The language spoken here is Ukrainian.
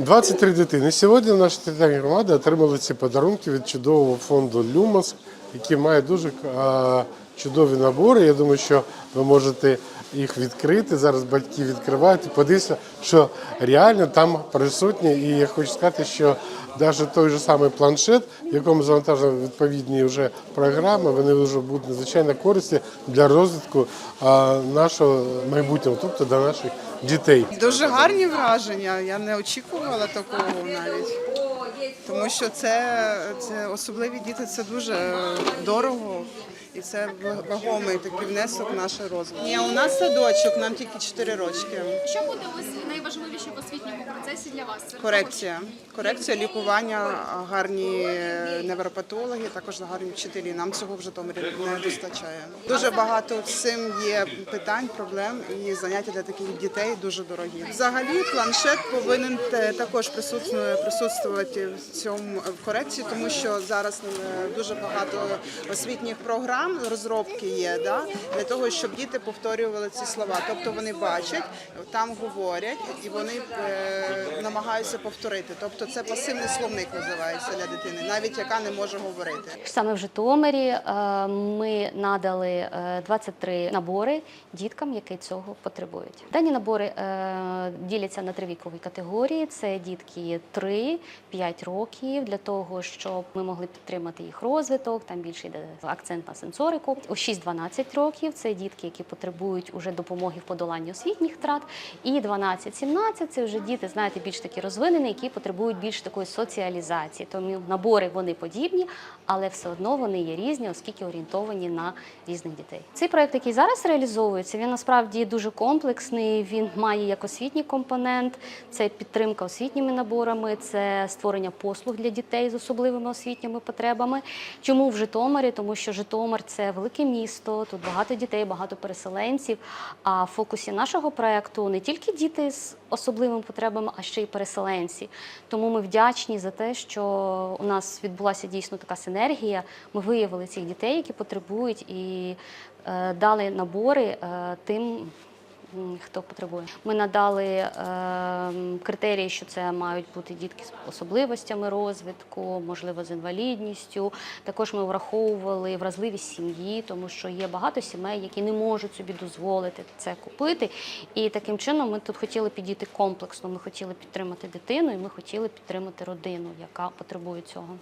23 дитини. Сьогодні наша територіальна громада отримала ці подарунки від чудового фонду Люмос, який має дуже чудові набори. Я думаю, що ви можете їх відкрити. Зараз батьки відкривають і подивитися, що реально там присутні. І я хочу сказати, що навіть той же самий планшет, в якому завантажені відповідні вже програми, вони вже будуть надзвичайно корисні для розвитку нашого майбутнього, тобто для наших дітей. Дуже гарні враження. Я не очікувала такого навіть. Що це, це особливі діти, це дуже дорого. І це вагомий такий внесок в наш розвиток. Ні, у нас садочок, нам тільки 4 рочки. Що буде ось найважливіше в освітньому процесі для вас? Корекція. Корекція, лікування, гарні невропатологи, також гарні вчителі. Нам цього в Житомирі не вистачає. Дуже багато з цим є питань, проблем і заняття для таких дітей дуже дорогі. Взагалі, планшет повинен те- також присутствувати в цьому в корекції, тому що зараз е, дуже багато освітніх програм розробки є, да, для того, щоб діти повторювали ці слова. Тобто вони бачать, там говорять і вони е, намагаються повторити. Тобто це пасивний словник називається для дитини, навіть яка не може говорити. Саме в Житомирі е, ми надали е, 23 набори діткам, які цього потребують. Дані набори діляться на три вікові категорії: це дітки 3-5 років для того, щоб ми могли підтримати їх розвиток. Там більше йде акцент на сенсорику. У 6-12 років це дітки, які потребують уже допомоги в подоланні освітніх втрат. І 12-17 це вже діти, знаєте, більш такі розвинені, які потребують більш такої соціалізації. Тому набори вони подібні, але все одно вони є різні, оскільки орієнтовані на різних дітей. Цей проект, який зараз реалізовується, він насправді дуже комплексний. Він має як освітній компонент, це підтримка освітніми наборами, це створення послуг для дітей з особливими освітніми потребами. Чому в Житомирі? Тому що Житомир це велике місто, тут багато дітей, багато переселенців. А в фокусі нашого проекту не тільки діти з особливими потребами, а ще й переселенці. Тому ми вдячні за те, що у нас відбулася дійсно така синергія. Ми виявили цих дітей, які потребують, і е, дали набори е, тим. Хто потребує, ми надали е, критерії, що це мають бути дітки з особливостями розвитку, можливо, з інвалідністю. Також ми враховували вразливість сім'ї, тому що є багато сімей, які не можуть собі дозволити це купити. І таким чином ми тут хотіли підійти комплексно. Ми хотіли підтримати дитину, і ми хотіли підтримати родину, яка потребує цього.